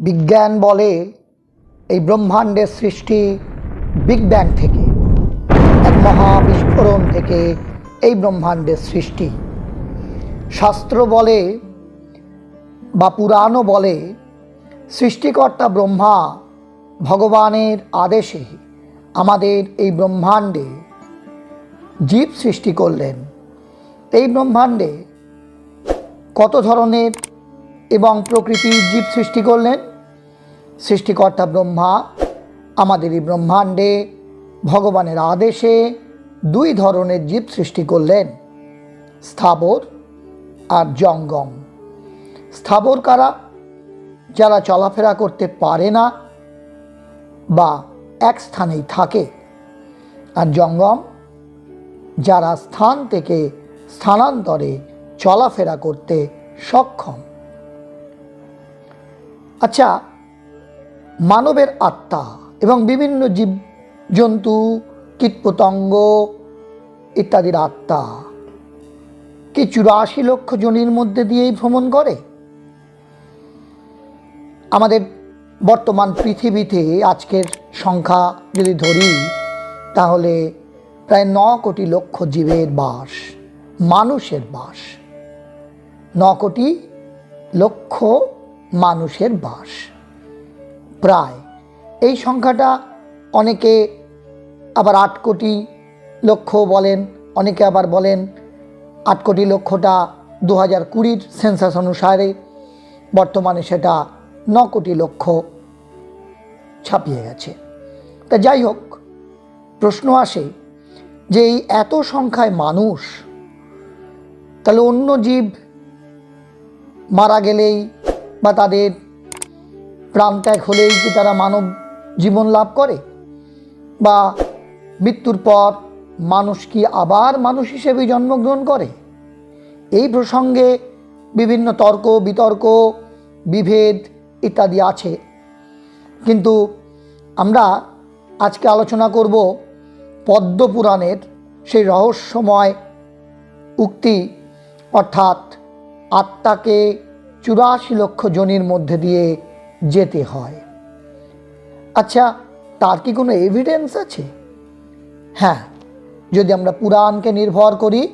বিজ্ঞান বলে এই ব্রহ্মাণ্ডের সৃষ্টি বিগ ব্যাং থেকে, এক মহা বিস্ফোরণ থেকে এই ব্রহ্মাণ্ডের সৃষ্টি। শাস্ত্র বলে বা পুরাণও বলে, সৃষ্টিকর্তা ব্রহ্মা ভগবানের আদেশে আমাদের এই ব্রহ্মাণ্ডে জীব সৃষ্টি করলেন। এই ব্রহ্মাণ্ডে কত ধরনের এবং প্রকৃতির জীব সৃষ্টি করলেন? সৃষ্টিকর্তা ব্রহ্মা আমাদের এই ব্রহ্মাণ্ডে ভগবানের আদেশে দুই ধরনের জীব সৃষ্টি করলেন, স্থাবর আর জঙ্গম। স্থাবর কারা? যারা চলাফেরা করতে পারে না বা এক স্থানেই থাকে। আর জঙ্গম, যারা স্থান থেকে স্থানান্তরে চলাফেরা করতে সক্ষম। আচ্ছা মানবের আত্মা এবং বিভিন্ন জীব, জন্তু, কীটপতঙ্গ ইত্যাদির আত্মা। কি চুরাশি লক্ষ জনির মধ্যে দিয়েই ভ্রমণ করে। আমাদের বর্তমান পৃথিবীতে আজকের সংখ্যা যদি ধরি, তাহলে প্রায় ন কোটি লক্ষ জীবের বাস, মানুষের বাস। ন কোটি লক্ষ মানুষের বাস। প্রায়। এই সংখ্যাটা অনেকে আবার আট কোটি লক্ষ বলেন, অনেকে আবার বলেন আট কোটি লক্ষটা দু হাজার কুড়ির সেন্সাস অনুসারে, বর্তমানে সেটা ন কোটি লক্ষ ছাপিয়ে গেছে। তা যাই হোক, প্রশ্ন আসে যে এই এত সংখ্যায় মানুষ, তাহলে অন্য জীব মারা গেলেই বা তাদের প্রাণত্যাগ হলেই কি তারা মানব জীবন লাভ করে? বা মৃত্যুর পর মানুষ কি আবার মানুষ হিসেবে জন্মগ্রহণ করে? এই প্রসঙ্গে বিভিন্ন তর্ক, বিতর্ক, বিভেদ ইত্যাদি আছে। কিন্তু আমরা আজকে আলোচনা করব পদ্মপুরাণের সেই রহস্যময় উক্তি, অর্থাৎ আত্মাকে চুরাশি লক্ষ জনির মধ্যে দিয়ে যেতে হয়। আচ্ছা তার কি কোনো এভিডেন্স আছে? হ্যাঁ যদি আমরা পুরাণকে নির্ভর করি,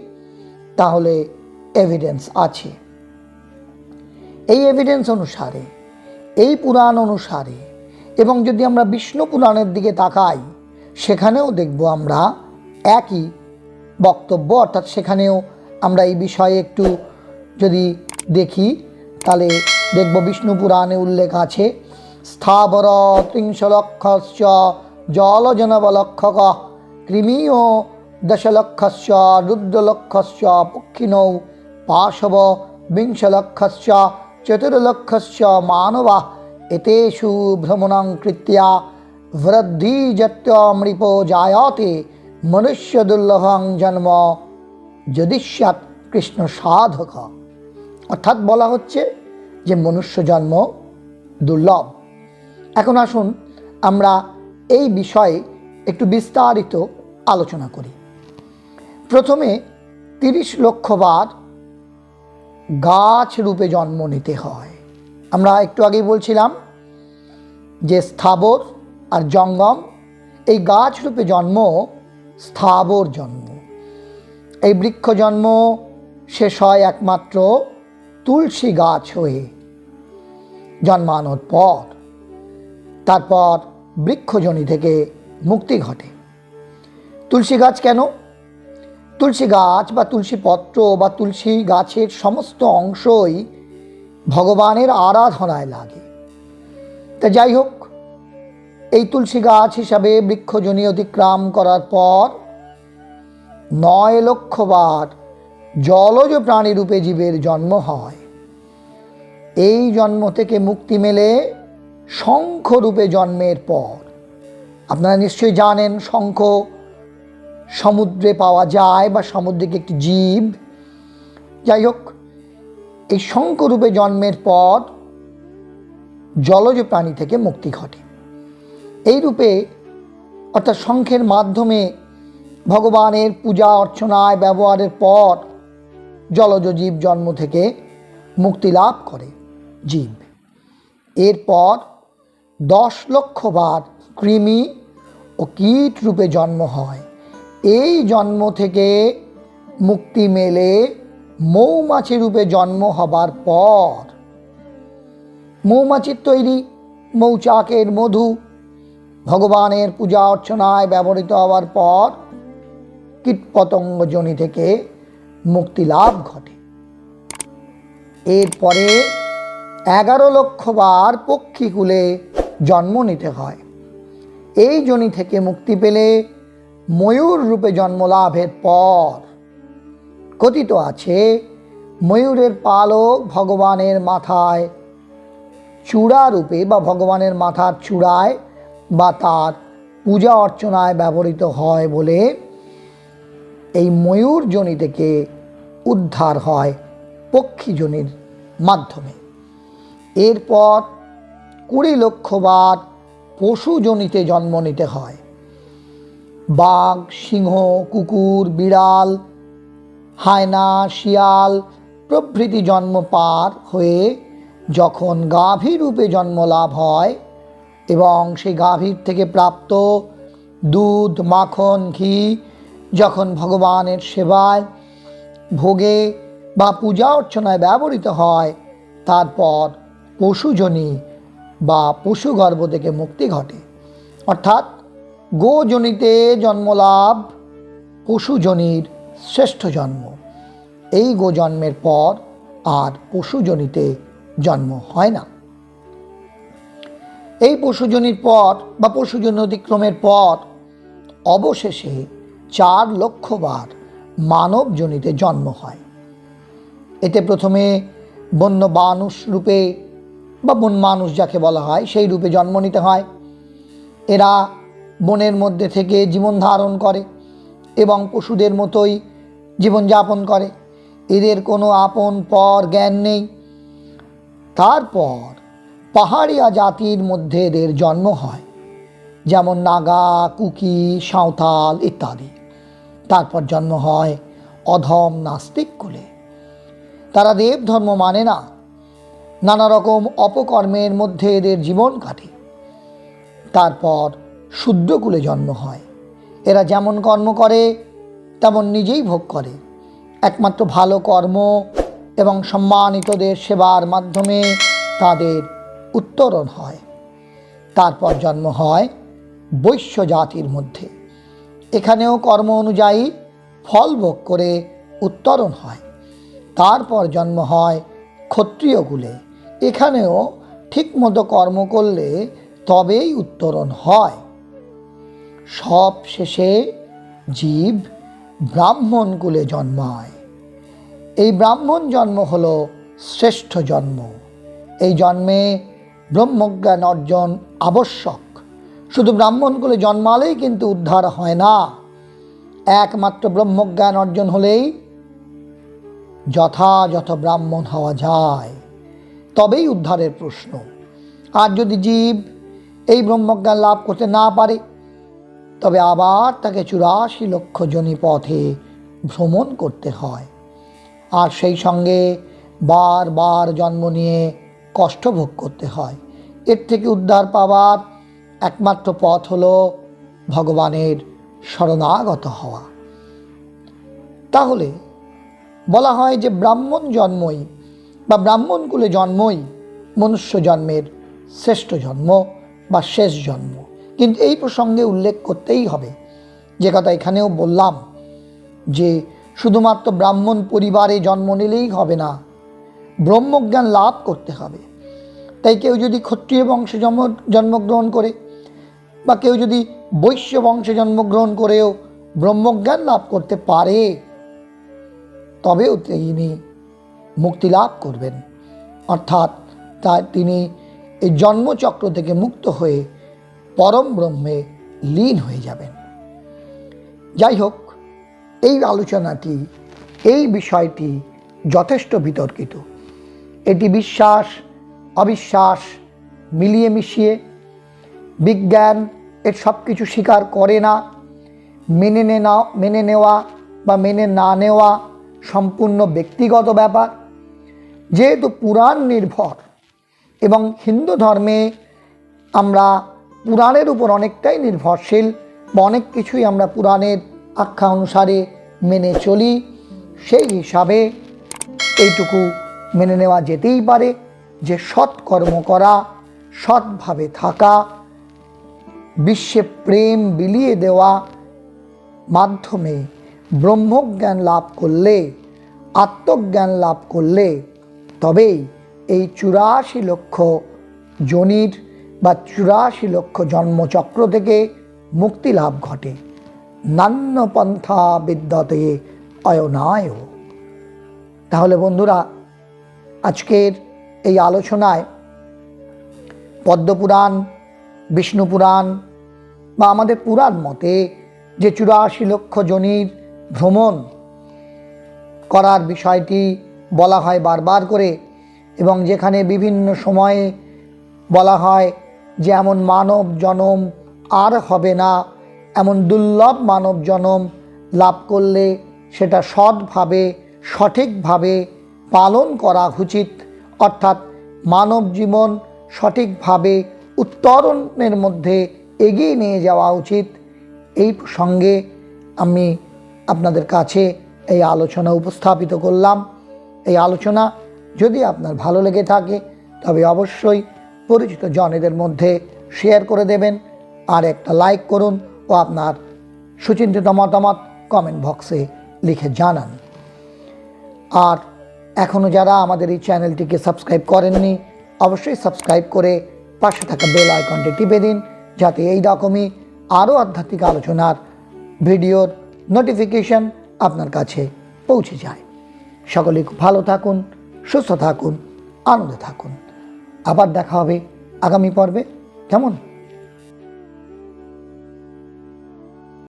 তাহলে এভিডেন্স আছে। এই এভিডেন্স অনুসারে, এই পুরাণ অনুসারে, এবং যদি আমরা বিষ্ণু পুরাণের দিকে তাকাই, সেখানেও দেখব আমরা একই বক্তব্য, অর্থাৎ সেখানেও আমরা এই বিষয়ে একটু যদি দেখি, তাহলে দেখব বিষ্ণু পুরাণে উল্লেখ আছে, স্থাবর ত্রিংশলক্ষস্য জলজনবলক্ষক কৃমিও দশলক্ষস্য রুদ্রলক্ষস্য পক্ষিণৌ পাশব বিংশলক্ষস্য চতুর্লক্ষস্য মানবা এতেষু ভ্রমণং কৃত্য়া বৃদ্ধি বৃদ্ধিজত্যমৃপ জায়তে মনুষ্য দুর্লভং জন্ম যদি স্যাৎ কৃষ্ণ সাধক। অর্থাৎ বলা হচ্ছে যে মনুষ্য জন্ম দুর্লভ। এখন আসুন আমরা এই বিষয়ে একটু বিস্তারিত আলোচনা করি। প্রথমে তিরিশ লক্ষবার গাছ রূপে জন্ম নিতে হয়। আমরা একটু আগেই বলছিলাম যে স্থাবর আর জঙ্গম, এই গাছ রূপে জন্ম, স্থাবর জন্ম। এই বৃক্ষ জন্ম শেষ হয় একমাত্র তুলসী গাছ হয়ে। জন্মানোর পর। তারপর বৃক্ষজনি থেকে মুক্তি ঘটে। তুলসী গাছ কেন? তুলসী গাছ বা তুলসী পত্র বা তুলসী গাছের সমস্ত অংশই ভগবানের আরাধনায় লাগে। তা যাই হোক, এই তুলসী গাছ হিসাবে বৃক্ষজনি অতিক্রম করার পর নয় লক্ষবার জলজ প্রাণী রূপে জীবের জন্ম হয়। এই জন্ম থেকে মুক্তি মেলে শঙ্খরূপে জন্মের পর। আপনারা নিশ্চয়ই জানেন শঙ্খ সমুদ্রে পাওয়া যায় বা সামুদ্রিক একটি জীব। যাই হোক, এই শঙ্করূপে জন্মের পর জলজ প্রাণী থেকে মুক্তি ঘটে। এই রূপে, অর্থাৎ শঙ্খের মাধ্যমে ভগবানের পূজা অর্চনায় ব্যবহারের পর জলজ জীব জন্ম থেকে মুক্তি লাভ করে। জীব এরপর দশ লক্ষ বার কৃমি ও কীট রূপে জন্ম হয়। এই জন্ম থেকে মুক্তি মেলে মৌমাছি রূপে জন্ম হবার পর। মৌমাছির তৈরি মৌচাকের মধু ভগবানের পূজা অর্চনায় ব্যবহৃত হওয়ার পর কীটপতঙ্গ জনি থেকে মুক্তি লাভ ঘটে। এরপরে এগারো লক্ষ বার পক্ষীকুলে জন্ম নিতে হয়। এই জনি থেকে মুক্তি পেলে ময়ূর রূপে জন্ম লাভের পর কথিত আছে, ময়ূরের পালক ভগবানের মাথায় চূড়া রূপে বা ভগবানের মাথার চূড়ায় বা তার পূজা অর্চনায় ব্যবহৃত হয় বলে এই ময়ূর জনি থেকে উদ্ধার হয় পক্ষী জনির মাধ্যমে। এরপর কুড়ি লক্ষ বার পশু জনিতে জন্ম নিতে হয়। বাঘ, সিংহ, কুকুর, বিড়াল, হায়না, শিয়াল প্রভৃতি জন্ম পার হয়ে যখন গাভী রূপে জন্ম লাভ হয় এবং সেই গাভীর থেকে প্রাপ্ত দুধ, মাখন, ঘি যখন ভগবানের সেবায় ভোগে বা পূজা অর্চনায় ব্যবহৃত হয়, তারপর পশুজনী বা পশুগর্ভ থেকে মুক্তি ঘটে। অর্থাৎ গোজনিতে জন্মলাভ পশুজনির শ্রেষ্ঠ জন্ম। এই গোজন্মের পর আর পশুজনিতে জন্ম হয় না। এই পশুজনির পর বা পশুজন অতিক্রমের পর অবশেষে চার লক্ষ বার মানবজনিতে জন্ম হয়। এতে প্রথমে বন্য মানুষ রূপে বা বন মানুষ যাকে বলা হয়, সেই রূপে জন্ম নিতে হয়। এরা বনের মধ্যে থেকে জীবন ধারণ করে এবং পশুদের মতোই জীবনযাপন করে। এদের কোনো আপন পর জ্ঞান নেই। তারপর পাহাড়িয়া জাতির মধ্যে এদের জন্ম হয়, যেমন নাগা, কুকি, সাঁওতাল ইত্যাদি। তারপর জন্ম হয় অধম নাস্তিক কুলে। তারা দেব ধর্ম মানে না নানা রকম অপকর্মের মধ্যে এদের জীবন কাটে। তারপর শুদ্ধকুলে জন্ম হয়। এরা যেমন কর্ম করে, তেমন নিজেই ভোগ করে। একমাত্র ভালো কর্ম এবং সম্মানিতদের সেবার মাধ্যমে তাদের উত্তরণ হয়। তারপর জন্ম হয় বৈশ্য জাতির মধ্যে। এখানেও কর্ম অনুযায়ী ফল ভোগ করে উত্তরণ হয়। তারপর জন্ম হয় ক্ষত্রিয় কুলে। এখানেও ঠিকমতো কর্ম করলে তবেই উত্তরণ হয়। সব শেষে জীব ব্রাহ্মণ কুলে জন্মায়। এই ব্রাহ্মণ জন্ম হল শ্রেষ্ঠ জন্ম। এই জন্মে ব্রহ্মজ্ঞান অর্জন আবশ্যক। শুধু ব্রাহ্মণ কুলে জন্মালেই কিন্তু উদ্ধার হয় না। একমাত্র ব্রহ্মজ্ঞান অর্জন হলেই যথাযথ ব্রাহ্মণ হওয়া যায়। তবেই উদ্ধারের প্রশ্ন। আর যদি জীব এই ব্রহ্মজ্ঞান লাভ করতে না পারে, তবে আবার তাকে চুরাশি লক্ষ জনি পথে ভ্রমণ করতে হয়। আর সেই সঙ্গে বারবার জন্ম নিয়ে কষ্ট ভোগ করতে হয়। এর থেকে উদ্ধার পাওয়ার একমাত্র পথ হলো ভগবানের শরণাগত হওয়া। তাহলে বলা হয় যে ব্রাহ্মণ জন্মই বা ব্রাহ্মণ কুলে জন্মই মনুষ্য জন্মের শ্রেষ্ঠ জন্ম বা শেষ জন্ম। কিন্তু এই প্রসঙ্গে উল্লেখ করতেই হবে। যে কথা এখানেও বললাম যে শুধুমাত্র ব্রাহ্মণ পরিবারে জন্ম নিলেই হবে না, ব্রহ্মজ্ঞান লাভ করতে হবে। তাই কেউ যদি ক্ষত্রিয় বংশে জন্ম, জন্মগ্রহণ করে বা কেউ যদি বৈশ্য বংশে জন্মগ্রহণ করেও ব্রহ্মজ্ঞান লাভ করতে পারে, তবেও তিনি মুক্তি লাভ করবেন। অর্থাৎ তা তিনি এই জন্মচক্র থেকে মুক্ত হয়ে পরম ব্রহ্মে লীন হয়ে যাবেন। যাই হোক, এই আলোচনাটি, এই বিষয়টি যথেষ্ট বিতর্কিত। এটি বিশ্বাস, অবিশ্বাস, মিলিয়ে মিশিয়ে, বিজ্ঞান এর সব কিছু স্বীকার করে না, মেনে নেওয়া মেনে নেওয়া বা মেনে না নেওয়া সম্পূর্ণ ব্যক্তিগত ব্যাপার। যেহেতু পুরাণ নির্ভর এবং হিন্দু ধর্মে আমরা পুরাণের উপর অনেকটাই নির্ভরশীল অনেক কিছুই আমরা পুরাণের আখ্যা অনুসারে মেনে চলি, সেই হিসাবে এইটুকু মেনে নেওয়া যেতেই পারে যে সৎ কর্ম করা, সৎভাবে থাকা, বিশ্বে প্রেম বিলিয়ে দেওয়া মাধ্যমে ব্রহ্মজ্ঞান লাভ করলে, আত্মজ্ঞান লাভ করলে তবেই এই চুরাশি লক্ষ জনির বা চুরাশি লক্ষ জন্মচক্র থেকে মুক্তি লাভ ঘটে। নান্য পন্থা বিদ্যতে অয়নায়। তাহলে বন্ধুরা, আজকের এই আলোচনায় পদ্মপুরাণ, বিষ্ণুপুরাণ বা আমাদের পুরাণ মতে যে চুরাশি লক্ষ জনির ভ্রমণ করার বিষয়টি বলা হয় বারবার করে এবং যেখানে বিভিন্ন সময়ে বলা হয় যে এমন মানব জনম আর হবে না, এমন দুর্লভ মানব জনম লাভ করলে সেটা সৎভাবে, সঠিকভাবে পালন করা উচিত। অর্থাৎ মানব জীবন সঠিকভাবে উত্তরণের মধ্যে এগিয়ে নিয়ে যাওয়া উচিত। এই প্রসঙ্গে আমি আপনাদের কাছে এই আলোচনা উপস্থাপিত করলাম। এই আলোচনা যদি আপনার ভালো লেগে থাকে, তবে অবশ্যই পরিচিত জনেদের মধ্যে শেয়ার করে দেবেন আর একটা লাইক করুন ও আপনার সুচিন্তিত মতামত কমেন্ট বক্সে লিখে জানান। আর এখনও যারা আমাদের এই চ্যানেলটিকে সাবস্ক্রাইব করেননি, অবশ্যই সাবস্ক্রাইব করে পাশে থাকা বেল আইকনটি টিপে দিন, যাতে এই রকমই আরও আধ্যাত্মিক আলোচনার ভিডিওর নোটিফিকেশন আপনার কাছে পৌঁছে যায়। সকলে ভালো থাকুন সুস্থ থাকুন আনন্দে থাকুন। আবার দেখা হবে আগামী পর্বে। কেমন?